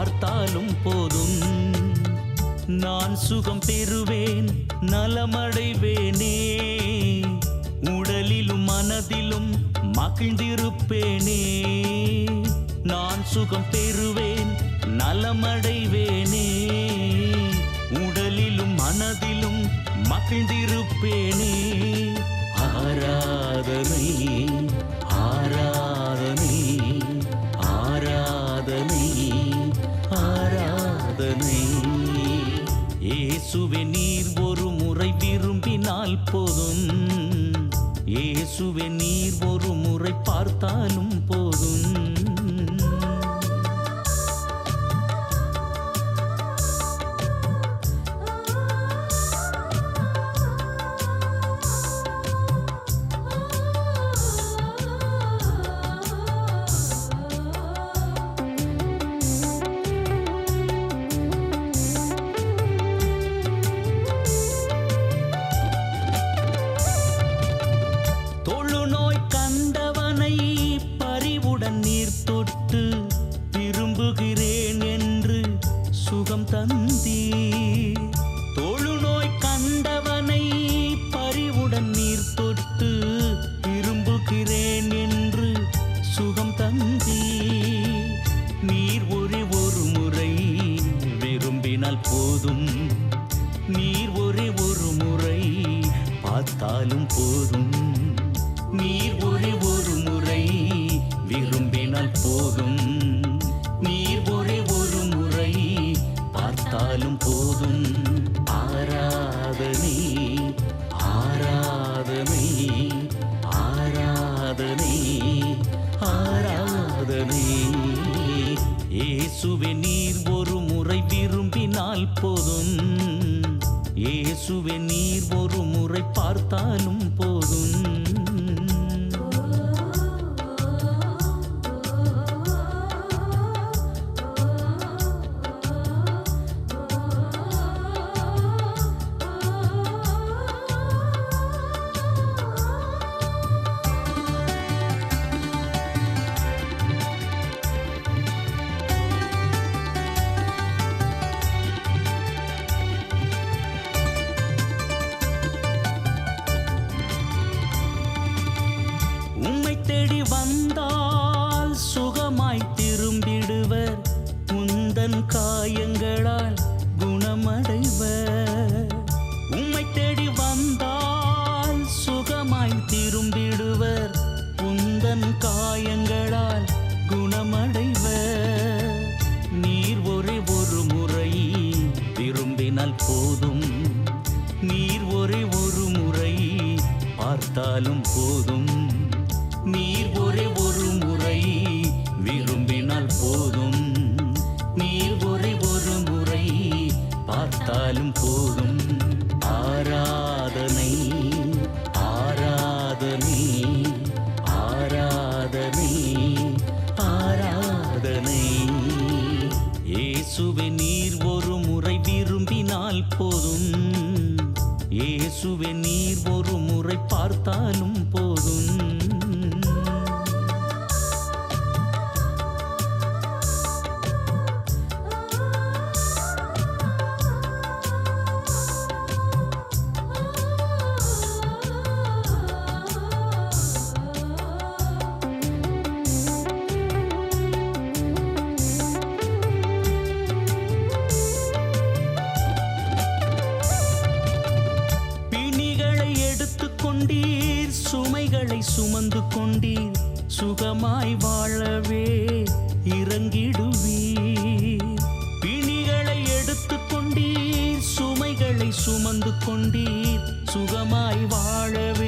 பார்த்தாலும் போதும். நான் சுகம் பெறுவேன் நலமடைவேனே. உடலிலும் மனதிலும் மகிழ்ந்திருப்பேனே. நான் சுகம் பெறுவேன் நலமடைவேனே. உடலிலும் மனதிலும் மகிழ்ந்திருப்பேனே. ஆராதனை ஆராதனை. ஆராதனை இயேசுவே நீர் ஒரு முறை விரும்பினால் போதும். இயேசுவே நீர் ஒரு முறை பார்த்தாலும் போதும். பார்த்தாலும் போதும். நீர் ஒரே ஒரு முறை விரும்பினால் போதும். நீர் ஒரே ஒரு முறை பார்த்தாலும் போதும். ஆராதனை ஆராதனை ஆராதனை ஆராதனை. இயேசுவே நீர் ஒரு முறை விரும்பினால் போதும். இயேசுவே நீர் ஒரு முறை பார்த்தாலும் போதும். பார்த்தாலும் இறங்கிடுவீர் பிணிகளை எடுத்து கொண்டீர் சுமைகளை சுமந்து கொண்டீர் சுகமாய் வாழவே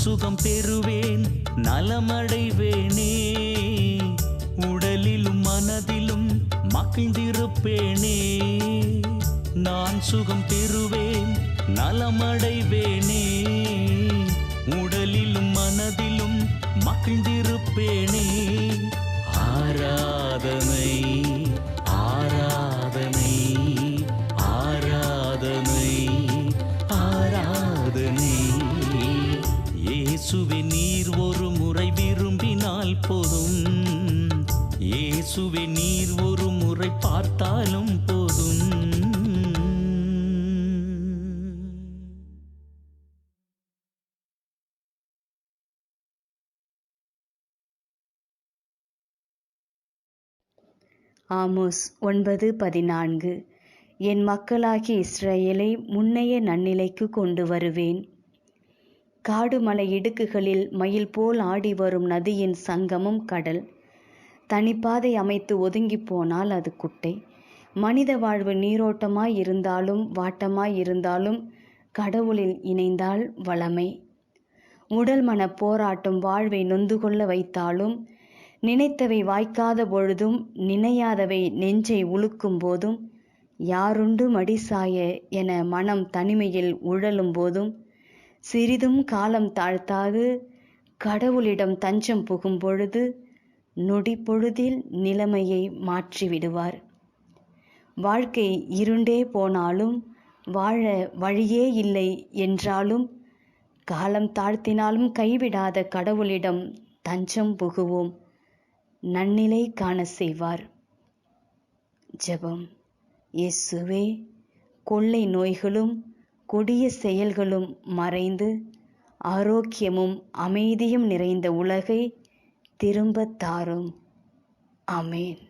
சுகம் பெறுவேன் நலமடைவேனே. உடலிலும் மனதிலும் மகிழ்ந்திருப்பேனே நான் சுகம் பெறுவேன் நலமடைவேனே. உடலிலும் மனதிலும் மகிழ்ந்திருப்பேனே ஆராதனை இயேசுவே நீர் ஒரு முறை விரும்பினால் போதும். இயேசுவே நீர் ஒரு முறை பார்த்தாலும் போதும். ஆமோஸ் ஒன்பது பதினான்கு. என் மக்களாகிய இஸ்ரேலை முன்னைய நன்னிலைக்கு கொண்டு வருவேன். காடு மலை இடுக்குகளில் மயில் போல் ஆடி வரும் நதியின் சங்கமும் கடல். தனிப்பாதை அமைத்து ஒதுங்கிப் போனால் அது குட்டை. மனித வாழ்வு நீரோட்டமாய் இருந்தாலும் வாட்டமாய் இருந்தாலும் கடவுளில் இணைந்தால் வளமை. உடல் மன போராட்டம் வாழ்வை நொந்து கொள்ள வைத்தாலும் நினைத்தவை வாய்க்காத பொழுதும் நினையாதவை நெஞ்சை உழுக்கும் போதும் யாருண்டு மடிசாய என மனம் தனிமையில் உழலும் போதும் சிறிதும் காலம் தாழ்த்தாது. கடவுளிடம் தஞ்சம் புகும் பொழுது நொடி பொழுதில் நிலைமையை மாற்றிவிடுவார். வாழ்க்கை இருண்டே போனாலும் வாழ வழியே இல்லை என்றாலும் காலம் தாழ்த்தினாலும் கைவிடாத கடவுளிடம் தஞ்சம் புகுவோம். நன்னிலை காண செய்வார். ஜெபம். இயேசுவே கொள்ளை நோய்களும் கொடிய செயல்களும் மறைந்து ஆரோக்கியமும் அமைதியும் நிறைந்த உலகை திரும்பத் தாரும். அமேன்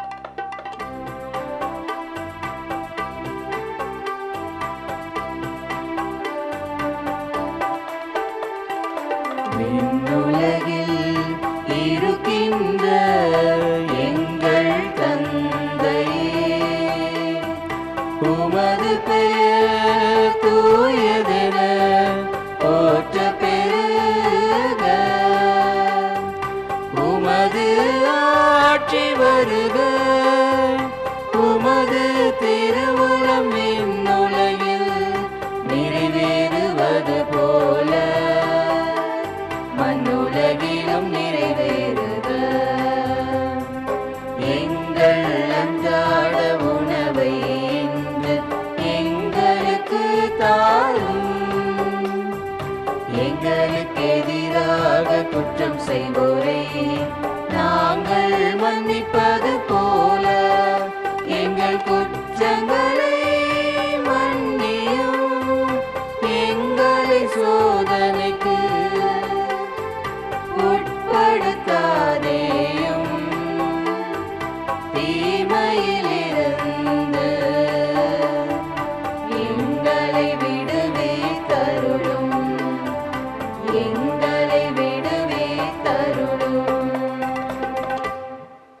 Saturday.